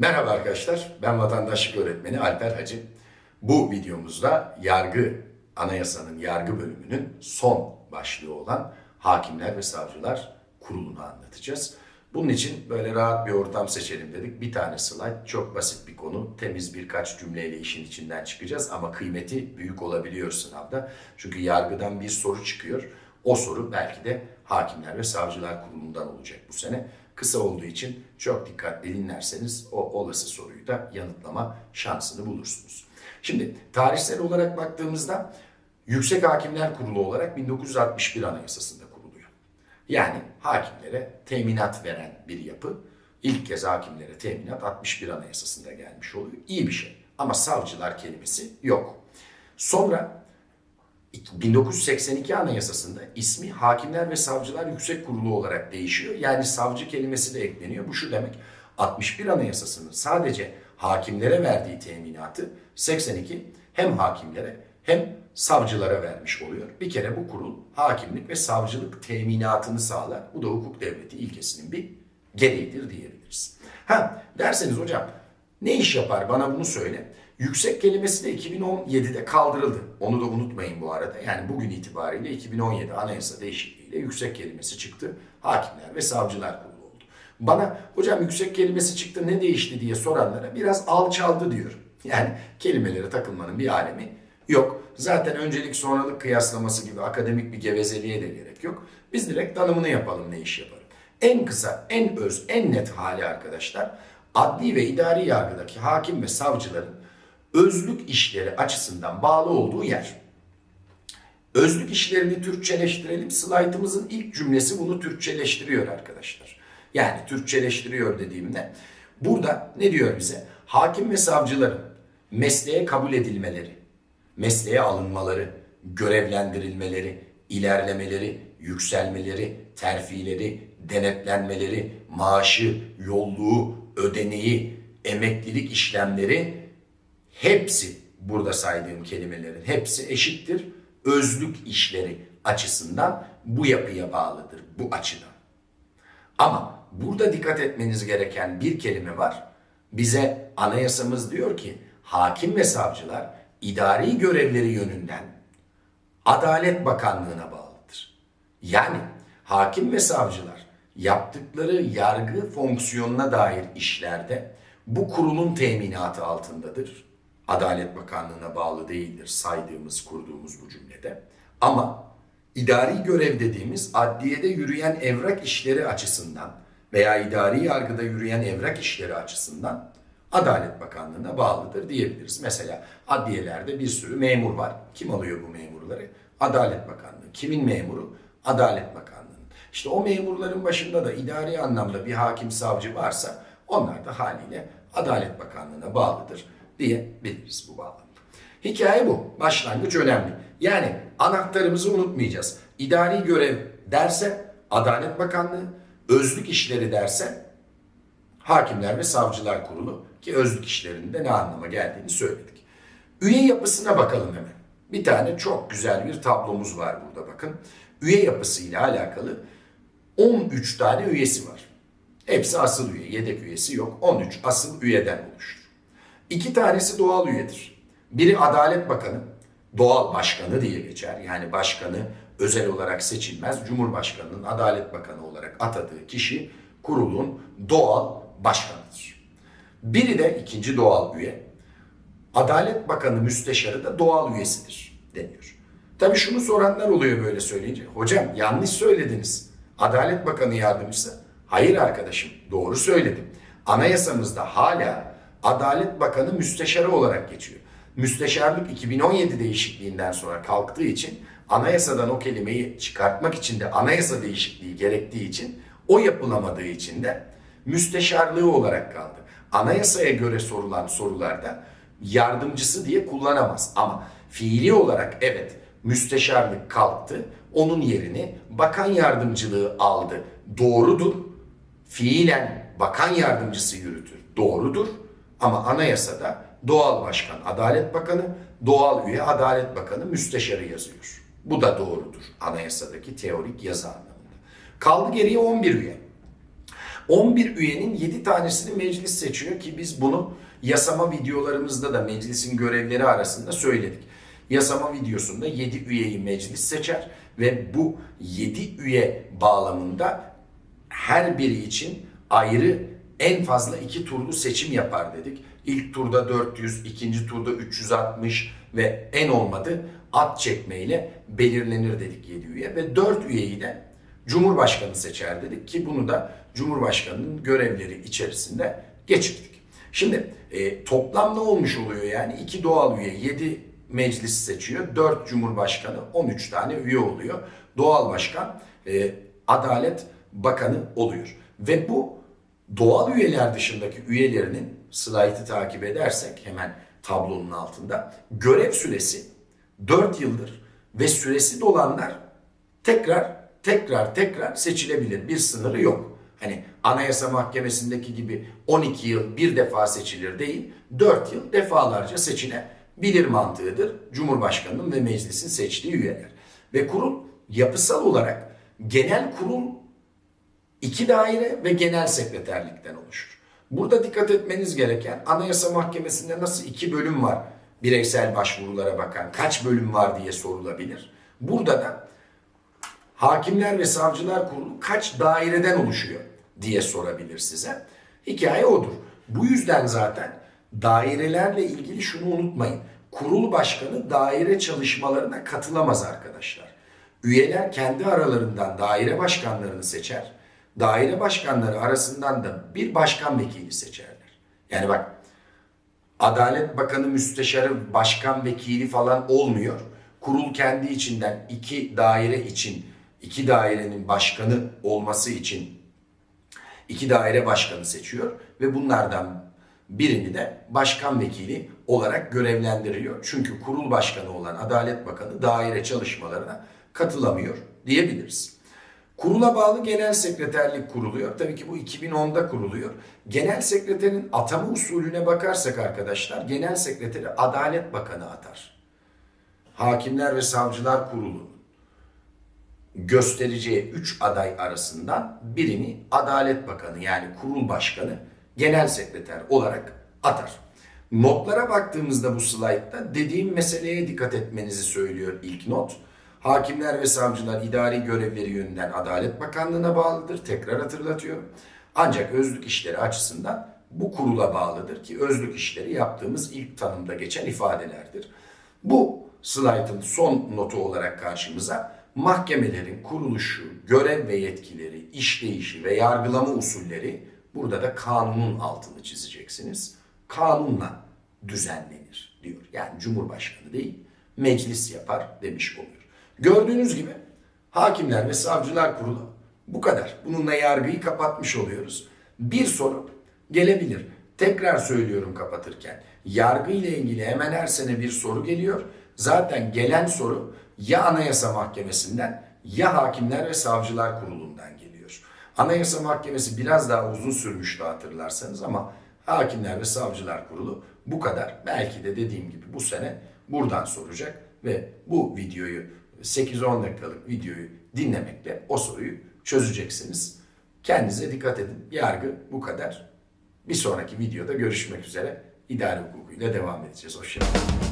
Merhaba arkadaşlar, ben vatandaşlık öğretmeni Alper Hacı. Bu videomuzda yargı, anayasanın yargı bölümünün son başlığı olan Hakimler ve Savcılar Kurulu'nu anlatacağız. Bunun için böyle rahat bir ortam seçelim dedik. Bir tane slide, çok basit bir konu. Temiz birkaç cümleyle işin içinden çıkacağız ama kıymeti büyük olabiliyor sınavda. Çünkü yargıdan bir soru çıkıyor. O soru belki de Hakimler ve Savcılar Kurulu'ndan olacak bu sene. Kısa olduğu için çok dikkatli dinlerseniz o olası soruyu da yanıtlama şansını bulursunuz. Şimdi tarihsel olarak baktığımızda Yüksek Hakimler Kurulu olarak 1961 Anayasası'nda kuruluyor. Yani hakimlere teminat veren bir yapı. İlk kez hakimlere teminat 61 Anayasası'nda gelmiş oluyor. İyi bir şey. Ama savcılar kelimesi yok. Sonra 1982 Anayasası'nda ismi Hakimler ve Savcılar Yüksek Kurulu olarak değişiyor. Yani savcı kelimesi de ekleniyor. Bu şu demek 61 Anayasası'nın sadece hakimlere verdiği teminatı 82 hem hakimlere hem savcılara vermiş oluyor. Bir kere bu kurul hakimlik ve savcılık teminatını sağlar. Bu da hukuk devleti ilkesinin bir gereğidir diyebiliriz. Ha derseniz hocam ne iş yapar bana bunu söyle. Yüksek kelimesi de 2017'de kaldırıldı. Onu da unutmayın bu arada. Yani bugün itibariyle 2017 anayasa değişikliğiyle yüksek kelimesi çıktı. Hakimler ve Savcılar Kurulu oldu. Bana hocam yüksek kelimesi çıktı ne değişti diye soranlara biraz alçaldı diyor. Yani kelimelere takılmanın bir alemi yok. Zaten öncelik sonralık kıyaslaması gibi akademik bir gevezeliğe de gerek yok. Biz direkt tanımını yapalım ne iş yaparım. En kısa, en öz, en net hali arkadaşlar adli ve idari yargıdaki hakim ve savcıların özlük işleri açısından bağlı olduğu yer. Özlük işlerini Türkçeleştirelim. Slaytımızın ilk cümlesi bunu Türkçeleştiriyor arkadaşlar. Yani Türkçeleştiriyor dediğimde burada ne diyor bize? Hakim ve savcıların mesleğe kabul edilmeleri, mesleğe alınmaları, görevlendirilmeleri, ilerlemeleri, yükselmeleri, terfileri, denetlenmeleri, maaşı, yolluğu, ödeneği, emeklilik işlemleri hepsi burada saydığım kelimelerin hepsi eşittir. Özlük işleri açısından bu yapıya bağlıdır bu açıdan. Ama burada dikkat etmeniz gereken bir kelime var. Bize anayasamız diyor ki hakim ve savcılar idari görevleri yönünden Adalet Bakanlığı'na bağlıdır. Yani hakim ve savcılar yaptıkları yargı fonksiyonuna dair işlerde bu kurulun teminatı altındadır. Adalet Bakanlığı'na bağlı değildir saydığımız, kurduğumuz bu cümlede. Ama idari görev dediğimiz adliyede yürüyen evrak işleri açısından veya idari yargıda yürüyen evrak işleri açısından Adalet Bakanlığı'na bağlıdır diyebiliriz. Mesela adliyelerde bir sürü memur var. Kim alıyor bu memurları? Adalet Bakanlığı. Kimin memuru? Adalet Bakanlığı. İşte o memurların başında da idari anlamda bir hakim savcı varsa onlar da haliyle Adalet Bakanlığı'na bağlıdır diyebiliriz bu bağlamda. Hikaye bu. Başlangıç önemli. Yani anahtarımızı unutmayacağız. İdari görev derse Adalet Bakanlığı, özlük işleri derse Hakimler ve Savcılar Kurulu ki özlük işlerinde ne anlama geldiğini söyledik. Üye yapısına bakalım hemen. Bir tane çok güzel bir tablomuz var burada bakın. Üye yapısıyla alakalı 13 tane üyesi var. Hepsi asıl üye, yedek üyesi yok. 13 asıl üyeden oluşur. İki tanesi doğal üyedir. Biri Adalet Bakanı, doğal başkanı diye geçer. Yani başkanı özel olarak seçilmez. Cumhurbaşkanının Adalet Bakanı olarak atadığı kişi kurulun doğal başkanıdır. Biri de ikinci doğal üye, Adalet Bakanı müsteşarı da doğal üyesidir deniyor. Tabi şunu soranlar oluyor böyle söyleyince. Hocam yanlış söylediniz. Adalet Bakanı yardımcısı. Hayır arkadaşım doğru söyledim. Anayasamızda hala Adalet Bakanı müsteşarı olarak geçiyor. Müsteşarlık 2017 değişikliğinden sonra kalktığı için anayasadan o kelimeyi çıkartmak için de anayasa değişikliği gerektiği için o yapılamadığı için de müsteşarlığı olarak kaldı. Anayasaya göre sorulan sorularda yardımcısı diye kullanamaz ama fiili olarak evet müsteşarlık kalktı. Onun yerini bakan yardımcılığı aldı. Doğrudur. Fiilen bakan yardımcısı yürütür. Doğrudur. Ama anayasada doğal başkan Adalet Bakanı, doğal üye Adalet Bakanı müsteşarı yazıyor. Bu da doğrudur anayasadaki teorik yazı anlamında. Kaldı geriye 11 üye. 11 üyenin 7 tanesini meclis seçiyor ki biz bunu yasama videolarımızda da meclisin görevleri arasında söyledik. Yasama videosunda 7 üyeyi meclis seçer ve bu 7 üye bağlamında her biri için ayrı en fazla iki turlu seçim yapar dedik. İlk turda 400, ikinci turda 360 ve en olmadı at çekmeyle belirlenir dedik 7 üye ve 4 üyeyi de Cumhurbaşkanı seçer dedik ki bunu da Cumhurbaşkanı'nın görevleri içerisinde geçirdik. Şimdi e, toplam ne olmuş oluyor yani? iki doğal üye, 7 meclis seçiyor, 4 Cumhurbaşkanı, 13 tane üye oluyor. Doğal başkan, e, Adalet Bakanı oluyor. Ve bu doğal üyeler dışındaki üyelerinin slaytı takip edersek hemen tablonun altında görev süresi 4 yıldır ve süresi dolanlar tekrar tekrar tekrar seçilebilir. Bir sınırı yok. Hani Anayasa Mahkemesi'ndeki gibi 12 yıl bir defa seçilir değil, 4 yıl defalarca seçilebilir mantığıdır Cumhurbaşkanı'nın ve meclisin seçtiği üyeler. Ve kurul yapısal olarak genel kurul iki daire ve genel sekreterlikten oluşur. Burada dikkat etmeniz gereken Anayasa Mahkemesi'nde nasıl iki bölüm var bireysel başvurulara bakan kaç bölüm var diye sorulabilir. Burada da Hakimler ve Savcılar Kurulu kaç daireden oluşuyor diye sorabilir size. Hikaye odur. Bu yüzden zaten dairelerle ilgili şunu unutmayın. Kurul başkanı daire çalışmalarına katılamaz arkadaşlar. Üyeler kendi aralarından daire başkanlarını seçer. Daire başkanları arasından da bir başkan vekili seçerler. Yani bak Adalet Bakanı Müsteşarı Başkan Vekili falan olmuyor. Kurul kendi içinden iki daire için, iki dairenin başkanı olması için iki daire başkanı seçiyor ve bunlardan birini de başkan vekili olarak görevlendiriyor. Çünkü kurul başkanı olan Adalet Bakanı daire çalışmalarına katılamıyor diyebiliriz. Kurula bağlı genel sekreterlik kuruluyor. Tabii ki bu 2010'da kuruluyor. Genel sekreterin atama usulüne bakarsak arkadaşlar genel sekreteri Adalet Bakanı atar. Hakimler ve Savcılar Kurulu göstereceği 3 aday arasından birini Adalet Bakanı yani kurul başkanı genel sekreter olarak atar. Notlara baktığımızda bu slaytta dediğim meseleye dikkat etmenizi söylüyor ilk not. Hakimler ve savcılar idari görevleri yönünden Adalet Bakanlığı'na bağlıdır. Tekrar hatırlatıyorum. Ancak özlük işleri açısından bu kurula bağlıdır ki özlük işleri yaptığımız ilk tanımda geçen ifadelerdir. Bu slaytın son notu olarak karşımıza mahkemelerin kuruluşu, görev ve yetkileri, işleyişi ve yargılama usulleri burada da kanunun altını çizeceksiniz. Kanunla düzenlenir diyor. Yani Cumhurbaşkanı değil, meclis yapar demiş oluyor. Gördüğünüz gibi Hakimler ve Savcılar Kurulu bu kadar. Bununla yargıyı kapatmış oluyoruz. Bir soru gelebilir. Tekrar söylüyorum kapatırken. Yargı ile ilgili hemen her sene bir soru geliyor. Zaten gelen soru ya Anayasa Mahkemesi'nden ya Hakimler ve Savcılar Kurulu'ndan geliyor. Anayasa Mahkemesi biraz daha uzun sürmüştü hatırlarsanız ama Hakimler ve Savcılar Kurulu bu kadar. Belki de dediğim gibi bu sene buradan soracak ve bu videoyu 8-10 dakikalık videoyu dinlemekle o soruyu çözeceksiniz. Kendinize dikkat edin. Yargı bu kadar. Bir sonraki videoda görüşmek üzere. İdare hukukuyla devam edeceğiz. Hoşçakalın.